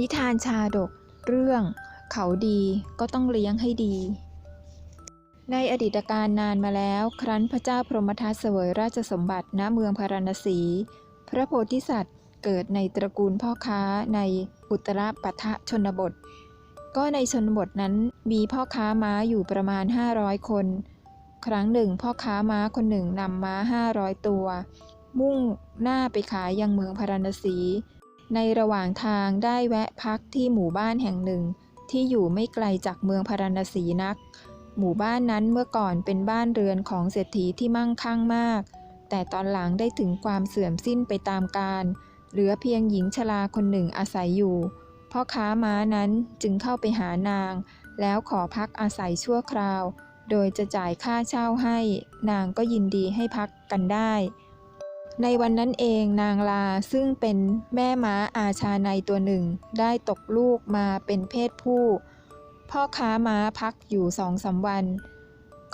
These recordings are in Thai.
นิทานชาดก เรื่อง เขาดีก็ต้องเลี้ยงให้ดี ในอดีตการนานมาแล้ว ครั้นพระเจ้าพรหมทัตเสวยราชสมบัติณเมืองพาราณสี พระโพธิสัตว์เกิดในตระกูลพ่อค้าในอุตรปัทชนบท ก็ในชนบทนั้นมีพ่อค้าม้าอยู่ประมาณ 500 คน ครั้งหนึ่งพ่อค้าม้าคนหนึ่งนำม้า 500 ตัว มุ่งหน้าไปขายยังเมืองพาราณสี ในระหว่างทางได้แวะพักที่หมู่บ้านแห่งหนึ่ง ที่อยู่ไม่ไกลจากเมืองพาราณสีนัก หมู่บ้านนั้นเมื่อก่อนเป็นบ้านเรือนของเศรษฐีที่มั่งคั่งมาก แต่ตอนหลังได้ถึงความเสื่อมสิ้นไปตามกาลเหลือเพียงหญิงชราคนหนึ่งอาศัยอยู่ พ่อค้าม้านั้นจึงเข้าไปหานาง แล้วขอพักอาศัยชั่วคราว โดยจะจ่ายค่าเช่าให้ นางก็ยินดีให้พักกันได้ ในวันนั้นเองนางลาซึ่งเป็นแม่ม้าอาชาในตัวหนึ่ง ได้ตกลูกมาเป็นเพศผู้ พ่อค้าม้าพักอยู่สองสามวัน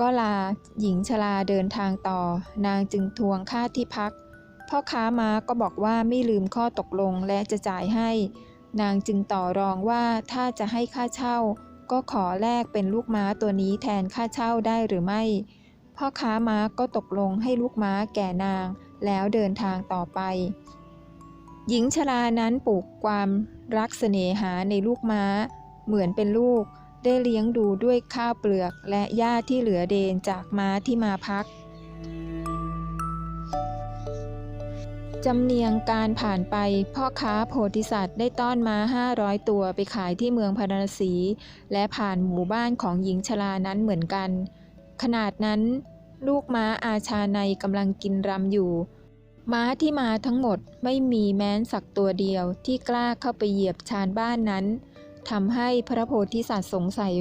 ก็ลาหญิงชราเดินทางต่อ นางจึงทวงค่าที่พัก พ่อค้าม้าก็บอกว่าไม่ลืมข้อตกลงและจะจ่ายให้ นางจึงต่อรองว่าถ้าจะให้ค่าเช่า ก็ขอแลกเป็นลูกม้าตัวนี้แทนค่าเช่าได้หรือไม่ พ่อค้าม้าก็ตกลงให้ลูกม้าแก่นาง แล้วเดินทางต่อไป หญิงชรานั้นปลูกความรักเสน่หาในลูกม้า เหมือนเป็นลูก ได้เลี้ยงดูด้วยข้าวเปลือกและหญ้าที่เหลือเดนจากม้าที่มาพักจำเนียงการผ่านไปพ่อค้าโพธิสัตว์ได้ต้อนม้า 500 ตัวไปขายที่เมืองพาราณสี และผ่านหมู่บ้านของหญิงชรานั้นเหมือนกัน ขนาดนั้น ลูกม้าอาชาในกำลังกินรำอยู่ ม้าที่มาทั้งหมดไม่มีแม้นสักตัวเดียวที่กล้าเข้าไปเหยียบชานบ้านนั้นทำให้พระโพธิสัตว์สงสัย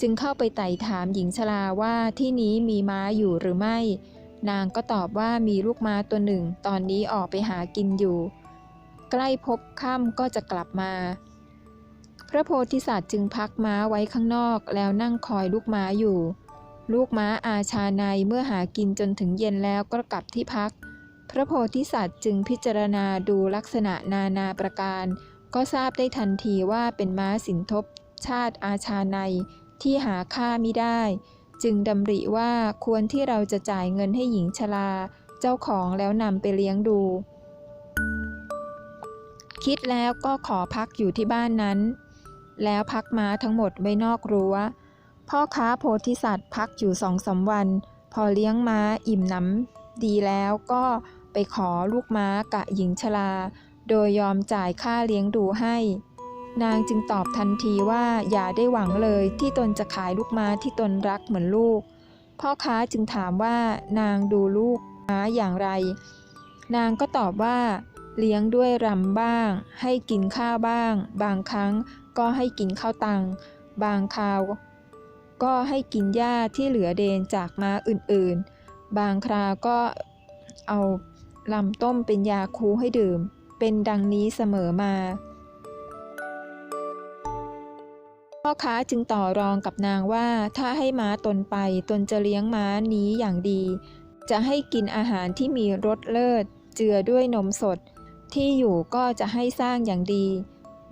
จึงเข้าไปไต่ถามหญิงชราว่าที่นี้มีม้าอยู่หรือไม่ นางก็ตอบว่ามีลูกม้าตัวหนึ่ง ตอนนี้ออกไปหากินอยู่ ใกล้พบค่ำก็จะกลับมา พระโพธิสัตว์จึงพักม้าไว้ข้างนอกแล้วนั่งคอยลูกม้าอยู่ ลูกม้าอาชาในเมื่อหากินจนถึงเย็นแล้วก็กลับที่พัก พระโพธิสัตว์จึงพิจารณาดูลักษณะนานาประการ ก็ทราบได้ทันทีว่าเป็นม้าสินทบชาติอาชาในที่หาค่าไมิได้ จึงดำริว่าควรที่เราจะจ่ายเงินให้หญิงชรา เจ้าของแล้วนำไปเลี้ยงดู คิดแล้วก็ขอพักอยู่ที่บ้านนั้น แล้วพักม้าทั้งหมดไว้นอกรั้ว พ่อค้าโพธิสัตว์พักอยู่สองสามวัน พอเลี้ยงม้าอิ่มหนำดีแล้วก็ไปขอลูกม้ากะหญิงชรา โดยยอมจ่ายค่าเลี้ยงดูให้ นางจึงตอบทันทีว่าอย่าได้หวังเลยที่ตนจะขายลูกม้าที่ตนรักเหมือนลูก พ่อค้าจึงถามว่านางดูลูกม้าอย่างไร นางก็ตอบว่า เลี้ยงด้วยรำบ้าง ให้กินข้าวบ้าง บางครั้งก็ให้กินข้าวตัง บางคราว ก็ให้กินหญ้าที่เหลือเดนจากม้าอื่นๆ บางคราก็เอาลำต้มเป็นยาคูให้ดื่ม เป็นดังนี้เสมอมา พ่อค้าจึงต่อรองกับนางว่าถ้าให้ม้าตนไปตนจะเลี้ยงม้านี้อย่างดี จะให้กินอาหารที่มีรสเลิศ เจือด้วยนมสด ที่อยู่ก็จะให้สร้างอย่างดี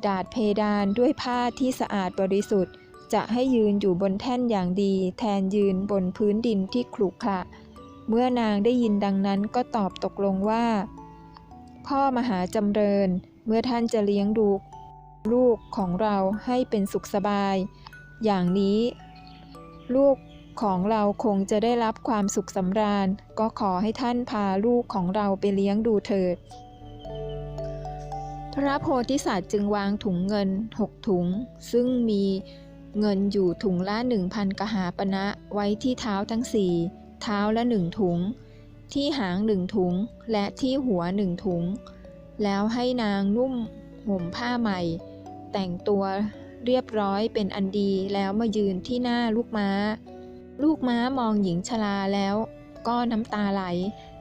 ดาดเพดานด้วยผ้าที่สะอาดบริสุทธิ์ จะให้ยืนอยู่บนแท่นอย่างดี แทนยืนบนพื้นดินที่ขรุขระเมื่อนางได้ยินดังนั้นก็ตอบตกลงว่า พ่อมหาจำเริญ เมื่อท่านจะเลี้ยงดูลูกของเราให้เป็นสุขสบาย อย่างนี้ ลูกของเราคงจะได้รับความสุขสำราญ ก็ขอให้ท่านพาลูกของเราไปเลี้ยงดูเถิด พระโพธิสัตว์จึงวางถุงเงินหกถุง ซึ่งมี เงินอยู่ถุงละหนึ่งพันกหาปณะไว้ที่เท้าทั้งสี่เท้าละหนึ่งถุง ที่หางหนึ่งถุง และที่หัวหนึ่งถุง แล้วให้นางนุ่มห่มผ้าใหม่ แต่งตัวเรียบร้อยเป็นอันดีแล้วมายืนที่หน้าลูกม้า ลูกม้ามองหญิงชราแล้วก็น้ำตาไหล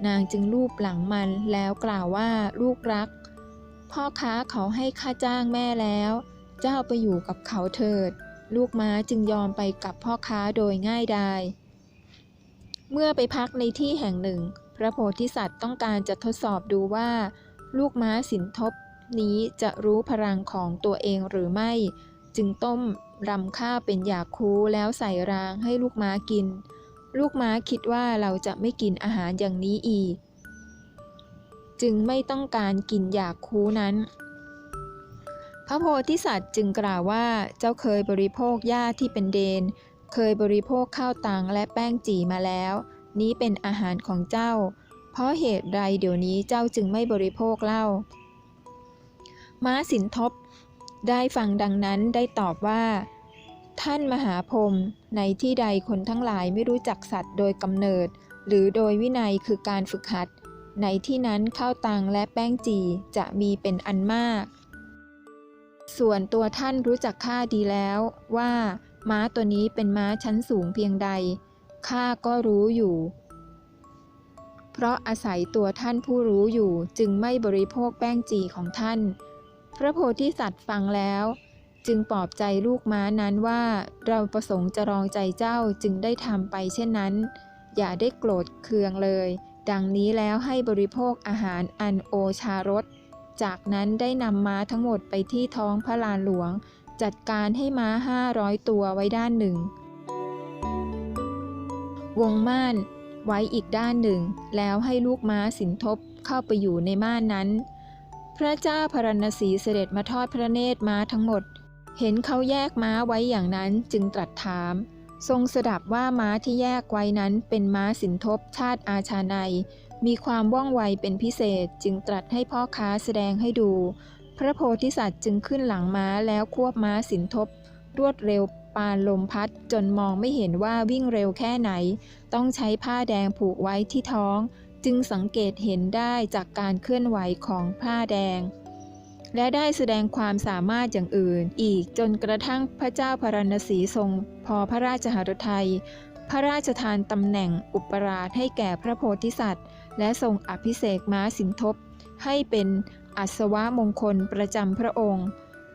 นางจึงลูบหลังมันแล้วกล่าวว่าลูกรัก พ่อค้าเขาให้ค่าจ้างแม่แล้ว เจ้าไปอยู่กับเขาเถิด ลูกม้าจึงยอมไปกับพ่อค้าโดยง่ายดาย เมื่อไปพักในที่แห่งหนึ่ง พระโพธิสัตว์ต้องการจะทดสอบดูว่า ลูกม้าสินทบนี้จะรู้พลังของตัวเองหรือไม่ จึงต้มรำข้าวเป็นยาคูแล้วใส่รางให้ลูกม้ากิน ลูกม้าคิดว่าเราจะไม่กินอาหารอย่างนี้อีก จึงไม่ต้องการกินยาคูนั้น ระโพธิสัตว์จึงกล่าวว่าเจ้าเคยบริโภคหญ้าที่เป็นเดน เคยบริโภคข้าวตังและแป้งจี่มาแล้ว นี้เป็นอาหารของเจ้า เพราะเหตุใดเดี๋ยวนี้เจ้าจึงไม่บริโภคเล่า ม้าสินทบได้ฟังดังนั้นได้ตอบว่า ท่านมหาพรมในที่ใดคนทั้งหลายไม่รู้จักสัตว์โดยกำเนิด หรือโดยวินัยคือการฝึกหัด ในที่นั้นข้าวตังและแป้งจีจะมีเป็นอันมาก ส่วนตัวท่านรู้จักข้าดีแล้วว่า ม้าตัวนี้เป็นม้าชั้นสูงเพียงใด ข้าก็รู้อยู่ เพราะอาศัยตัวท่านผู้รู้อยู่จึงไม่บริโภคแป้งจีของท่าน พระโพธิสัตว์ฟังแล้ว จึงปลอบใจลูกม้านั้นว่าเราประสงค์จะรองใจเจ้าจึงได้ทำไปเช่นนั้น อย่าได้โกรธเคืองเลย ดังนี้แล้วให้บริโภคอาหารอันโอชารส จากนั้นได้นำม้าทั้งหมดไปที่ท้องพระลานหลวง จัดการให้ม้าห้าร้อยตัวไว้ด้านหนึ่ง วงม่านไว้อีกด้านหนึ่ง แล้วให้ลูกม้าสินทบเข้าไปอยู่ในม่านนั้น พระเจ้าพรณสีเสด็จมาทอดพระเนตรม้าทั้งหมด เห็นเขาแยกม้าไว้อย่างนั้นจึงตรัสถาม ทรงสดับว่าม้าที่แยกไว้นั้นเป็นม้าสินทบชาติอาชาใน มีความว่องไวเป็นพิเศษจึงตรัสให้พ่อค้าแสดงให้ดู พระโพธิสัตว์จึงขึ้นหลังม้าแล้วควบม้าสินทบ รวดเร็วปานลมพัดจนมองไม่เห็นว่าวิ่งเร็วแค่ไหน ต้องใช้ผ้าแดงผูกไว้ที่ท้อง จึงสังเกตเห็นได้จากการเคลื่อนไหวของผ้าแดง และได้แสดงความสามารถอย่างอื่น อีกจนกระทั่งพระเจ้าพารณสีทรง พอพระราชหฤทัยพระราชทานตำแหน่งอุปราชให้แก่พระโพธิสัตว์ และทรงอภิเษกม้าสินทบ ให้เป็นอัศวมงคลประจำพระองค์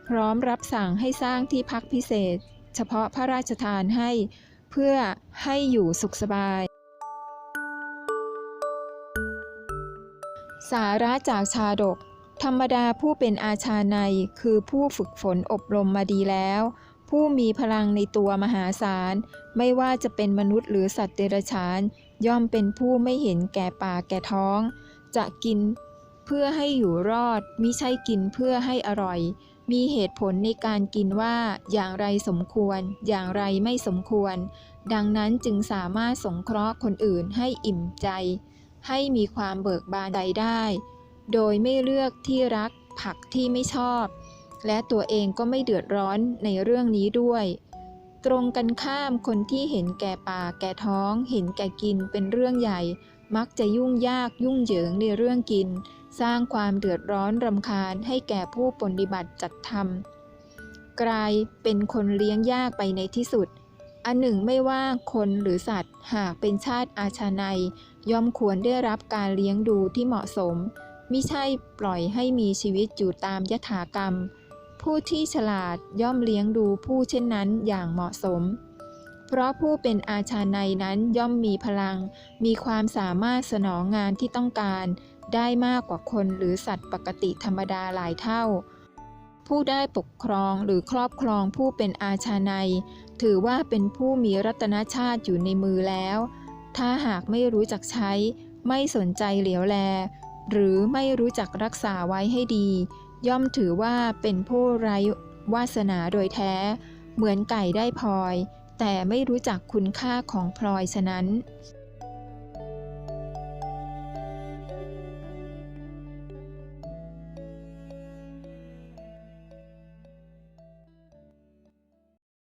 พร้อมรับสั่งให้สร้างที่พักพิเศษ เฉพาะพระราชทานให้ เพื่อให้อยู่สุขสบาย สาระจากชาดก ธรรมดาผู้เป็นอาชาในคือผู้ฝึกฝนอบรมมาดีแล้ว ผู้มีพลังในตัวมหาศาล ไม่ว่าจะเป็นมนุษย์หรือสัตว์เดรัจฉาน ย่อมเป็นผู้ไม่เห็นแก่ปากแก่ท้อง จะกินเพื่อให้อยู่รอดมิใช่กินเพื่อให้อร่อย มีเหตุผลในการกินว่าอย่างไรสมควร อย่างไรไม่สมควร ดังนั้นจึงสามารถสงเคราะห์คนอื่นให้อิ่มใจ ให้มีความเบิกบานใดได้ โดยไม่เลือกที่รักผักที่ไม่ชอบ และตัวเองก็ไม่เดือดร้อนในเรื่องนี้ด้วย ตรงกันข้ามคนที่เห็นแก่ปากแก่ท้อง เห็นแก่กินเป็นเรื่องใหญ่ มักจะยุ่งยากยุ่งเหยิงในเรื่องกิน สร้างความเดือดร้อนรำคาญให้แก่ผู้ปฏิบัติจัดทำกลายเป็นคนเลี้ยงยากไปในที่สุด อันหนึ่งไม่ว่าคนหรือสัตว์หากเป็นชาติอาชาในยย่อมควรได้รับการเลี้ยงดูที่เหมาะสมมิใช่ปล่อยให้มีชีวิตอยู่ตามยถากรรม ผู้ที่ฉลาดย่อมเลี้ยงดูผู้เช่นนั้นอย่างเหมาะสม เพราะผู้เป็นอาชาในนั้นย่อมมีพลัง มีความสามารถสนองงานที่ต้องการ ได้มากกว่าคนหรือสัตว์ปกติธรรมดาหลายเท่า ผู้ได้ปกครองหรือครอบครองผู้เป็นอาชาใน ถือว่าเป็นผู้มีรัตนชาติอยู่ในมือแล้ว ถ้าหากไม่รู้จักใช้ ไม่สนใจเหลียวแล หรือไม่รู้จักรักษาไว้ให้ดี ย่อมถือว่าเป็นผู้ไร้วาสนาโดยแท้ เหมือนไก่ได้พลอย แต่ไม่รู้จักคุณค่าของพลอยฉะนั้น